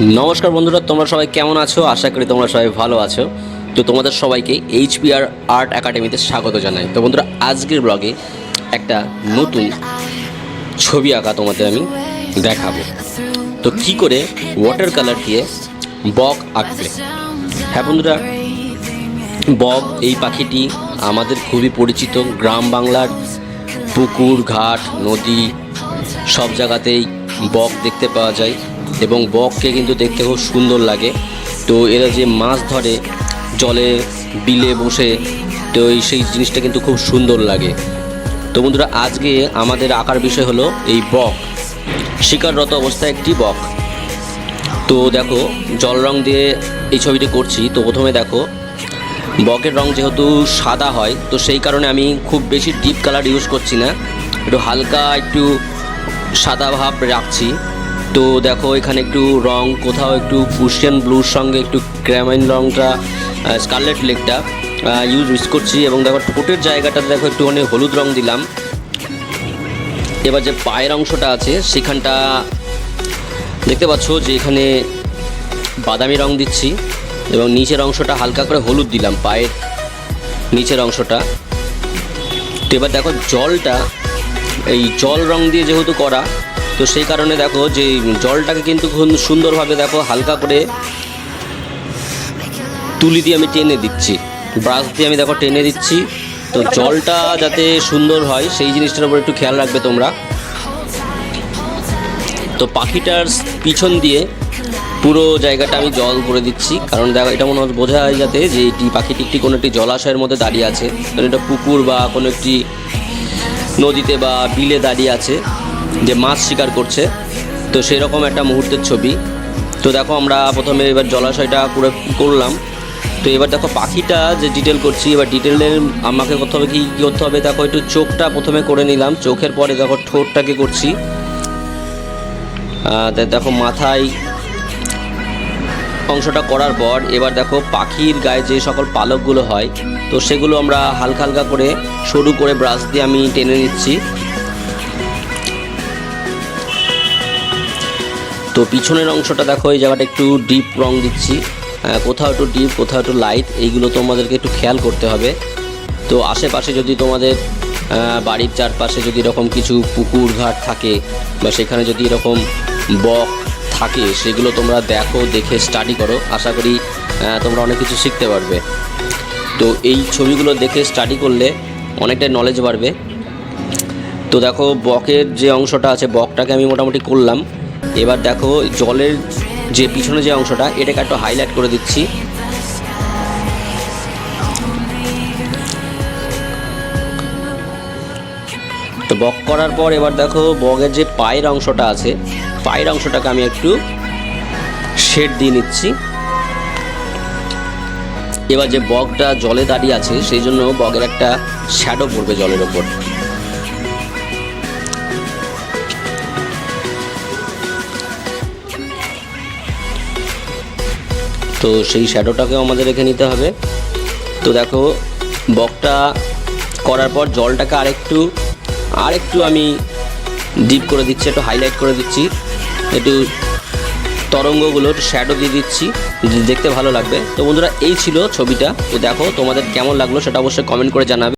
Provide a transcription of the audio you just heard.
নমস্কার বন্ধুরা, তোমরা সবাই কেমন আছো? আশা করি তোমরা সবাই ভালো আছো। তো তোমাদের সবাইকে এইচপিআর আর্ট একাডেমিতে স্বাগত জানাই। তো বন্ধুরা, আজকের ব্লগে একটা নতুন ছবি আঁকা তোমাদের আমি দেখাবো। তো কি করে ওয়াটার কালার দিয়ে বক আঁকবে? হ্যাঁ বন্ধুরা, বক এই পাখিটি আমাদের খুবই পরিচিত। গ্রাম বাংলার পুকুর, ঘাট, নদী, সব জায়গাতেই বক দেখতে পাওয়া যায়। এবং বককে কিন্তু দেখতে খুব সুন্দর লাগে। তো এরা যে মাছ ধরে, জলে বিলে বসে, তো এই সেই জিনিসটা কিন্তু খুব সুন্দর লাগে। তো বন্ধুরা, আজকে আমাদের আঁকার বিষয় হলো এই বক। শিকাররত অবস্থায় একটি বক। তো দেখো, জল রং দিয়ে এই ছবিটি করছি। তো প্রথমে দেখো, বকের রং যেহেতু সাদা হয়, তো সেই কারণে আমি খুব বেশি ডিপ কালার ইউজ করছি না। একটু হালকা, একটু সাদা ভাব রাখছি। তো দেখো, এখানে একটু রং, কোথাও একটু পুশিয়ান ব্লুর সঙ্গে একটু ক্র্যামাইন রংটা স্কারলেট লেকটা ইউজ ইউজ করছি এবং দেখো, ঠোঁটের জায়গাটাতে দেখো, একটুখানি হলুদ রং দিলাম। এবার যে পায়ের অংশটা আছে, সেখানটা দেখতে পাচ্ছ যে এখানে বাদামি রং দিচ্ছি এবং নিচের অংশটা হালকা করে হলুদ দিলাম, পায়ের নিচের অংশটা। তো এবার দেখো, জলটা, এই জল রং দিয়ে যেহেতু করা তো সেই কারণে দেখো যে জলটাকে কিন্তু সুন্দরভাবে দেখো হালকা করে তুলি দিয়ে আমি টেনে দিচ্ছি। ব্রাশ দিয়ে আমি দেখো টেনে দিচ্ছি। তো জলটা যাতে সুন্দর হয়, সেই জিনিসটার উপর একটু খেয়াল রাখবে তোমরা। তো পাখিটার পিছন দিয়ে পুরো জায়গাটা আমি জল করে দিচ্ছি। কারণ দেখো, এটা মনে হয় বোঝা যায় যাতে যে এটি পাখিটি একটি কোনো একটি জলাশয়ের মধ্যে দাঁড়িয়ে আছে। কারণ এটা পুকুর বা কোনো একটি নদীতে বা বিলে দাঁড়িয়ে আছে। যে মাছ শিকার করছে। তো সেরকম একটা মুহূর্তের ছবি। তো দেখো আমরা প্রথমে এবার জলাশয়টা করে করলাম। তো এবার দেখো পাখিটা যে ডিটেল করছি, এবার ডিটেলের আমাকে হবে কি, কী করতে হবে? দেখো একটু চোখটা প্রথমে করে নিলাম। চোখের পরে দেখো ঠোঁটটাকে করছি। দেখো মাথায় অংশটা করার পর এবার দেখো পাখির গায়ে যে সকল পালকগুলো হয়, তো সেগুলো আমরা হালকা হালকা করে সরু করে ব্রাশ দিয়ে আমি টেনে নিচ্ছি। তো পিছনের অংশটা দেখো, এই জায়গাটা একটু ডিপ রং দিচ্ছি। কোথাও একটু ডিপ কোথাও একটু লাইট এইগুলো তোমাদেরকে একটু খেয়াল করতে হবে। তো আশেপাশে যদি তোমাদের বাড়ির চারপাশে যদি এরকম কিছু পুকুর ঘাট থাকে বা সেখানে যদি এরকম বক থাকে, সেগুলো তোমরা দেখো, দেখে স্টাডি করো। আশা করি তোমরা অনেক কিছু শিখতে পারবে। তো এই ছবিগুলো দেখে স্টাডি করলে অনেকটাই নলেজ বাড়বে। তো দেখো, বকের যে অংশটা আছে, বকটাকে আমি মোটামুটি করলাম। এবার দেখো জলের যে পিছনে যে অংশটা, এটাকে একটু হাইলাইট করে দিচ্ছি। তো বক করার পর এবার দেখো বকের যে পায়ের অংশটা আছে, পায়ের অংশটাকে আমি একটু শেড দিয়ে নিচ্ছি। এবার যে বকটা জলে দাঁড়িয়ে আছে, সেই জন্য বগের একটা শ্যাডো পড়বে জলের ওপর। তো সেই শ্যাডোটাকেও আমাদের রেখে নিতে হবে। তো দেখো, বকটা করার পর জলটাকে আরেকটু আরেকটু আমি ডিপ করে দিচ্ছি, একটু হাইলাইট করে দিচ্ছি। একটু তরঙ্গগুলো একটু শ্যাডো দিয়ে দিচ্ছি, দেখতে ভালো লাগবে। তো বন্ধুরা, এই ছিল ছবিটা। তো দেখো, তোমাদের কেমন লাগল সেটা অবশ্যই কমেন্ট করে জানাবে।